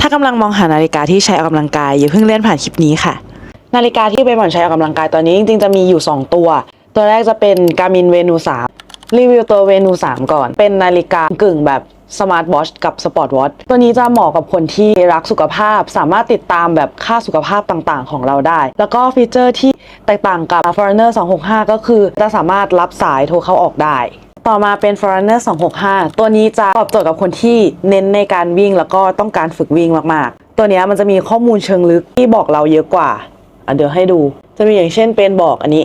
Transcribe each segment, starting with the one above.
ถ้ากำลังมองหานาฬิกาที่ใช้ออกกำลังกายอย่าเพิ่งเลื่อนผ่านคลิปนี้ค่ะ นาฬิกาที่เป็นหมอนใช้ออกกำลังกายตอนนี้จริงๆจะมีอยู่ 2 ตัว ตัวแรกจะเป็น Garmin Venu 3 รีวิวตัว Venu 3 ก่อน เป็นนาฬิกากึ่งแบบสมาร์ทวอชกับสปอร์ตวอชตัวนี้จะเหมาะกับคนที่รักสุขภาพ สามารถติดตามแบบค่าสุขภาพต่างๆ ของเราได้ แล้วก็ฟีเจอร์ที่แตกต่างกับ Foreigner 265 ก็คือจะสามารถรับสายโทรเข้าออกได้ ต่อมาเป็น Forerunner 265 ตัวนี้จะตอบโจทย์กับคนที่เน้นในการวิ่งแล้วก็ต้องการฝึกวิ่งมากๆ ตัวนี้มันจะมีข้อมูลเชิงลึกที่บอกเราเยอะกว่าอะเดี๋ยวให้ดู จะมีอย่างเช่นเป็นบอกอันนี้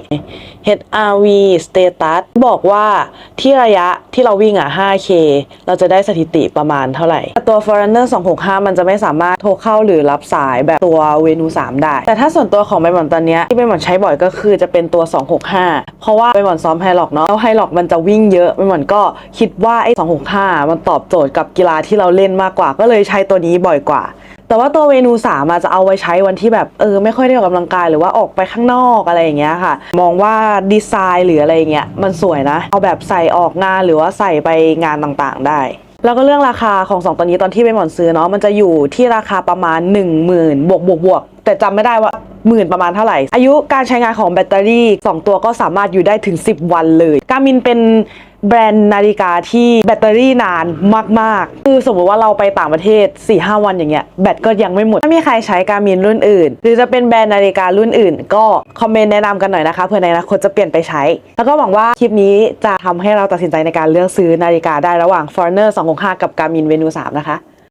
HRV status บอกว่าที่ระยะที่เราวิ่งอะ 5K เราจะได้สถิติประมาณเท่าไหร่ ตัว Foreigner 265 มันจะไม่สามารถโทรเข้าหรือรับสายแบบตัว Venu 3ได้ แต่ถ้าส่วนตัวของใบหมอนตอนเนี้ยที่ใบหมอนใช้บ่อยก็คือจะเป็นตัว 265 เพราะว่าใบหมอนซ้อมไฮล็อกเนาะแล้วไฮล็อกมันจะวิ่งเยอะใบหมอนก็คิดว่าไอ้265 มันตอบโจทย์กับกีฬาที่เราเล่นมากกว่า ก็เลยใช้ตัวนี้บ่อยกว่า แต่ว่าตัวเมนูสามจะเอาไว้ใช้วันที่แบบเออไม่ค่อยได้ออกกำลังกายหรือว่าออกไปข้างนอกอะไรอย่างเงี้ยค่ะ มองว่าดีไซน์หรืออะไรอย่างเงี้ยมันสวยนะ เอาแบบใส่ออกงานหรือว่าใส่ไปงานต่างๆได้แล้วก็เรื่องราคาของสองตัวนี้ตอนที่ไปหมอนซื้อเนาะมันจะอยู่ที่ราคาประมาณ 1 0,000 บวกบวกบวก แต่จำไม่ได้ว่าหมื่นประมาณเท่าไหร่ อายุการใช้งานของแบตเตอรี่ 2 ตัวก็สามารถอยู่ได้ถึง 10 วันเลย การมินเป็นแบรนด์นาฬิกาที่แบตเตอรี่นานมากๆ คือสมมติว่าเราไปต่างประเทศ 4-5 วันอย่างเงี้ยแบตก็ยังไม่หมด ถ้ามีใครใช้การมินรุ่นอื่น หรือจะเป็นแบรนด์นาฬิการุ่นอื่น ก็คอมเมนต์แนะนำกันหน่อยนะคะเผื่อในอนาคตจะเปลี่ยนไปใช้ แล้วก็หวังว่าคลิปนี้จะทำให้เราตัดสินใจในการเลือกซื้อนาฬิกาได้ระหว่าง Foreigner 265 กับ Garmin Venu 3นะคะ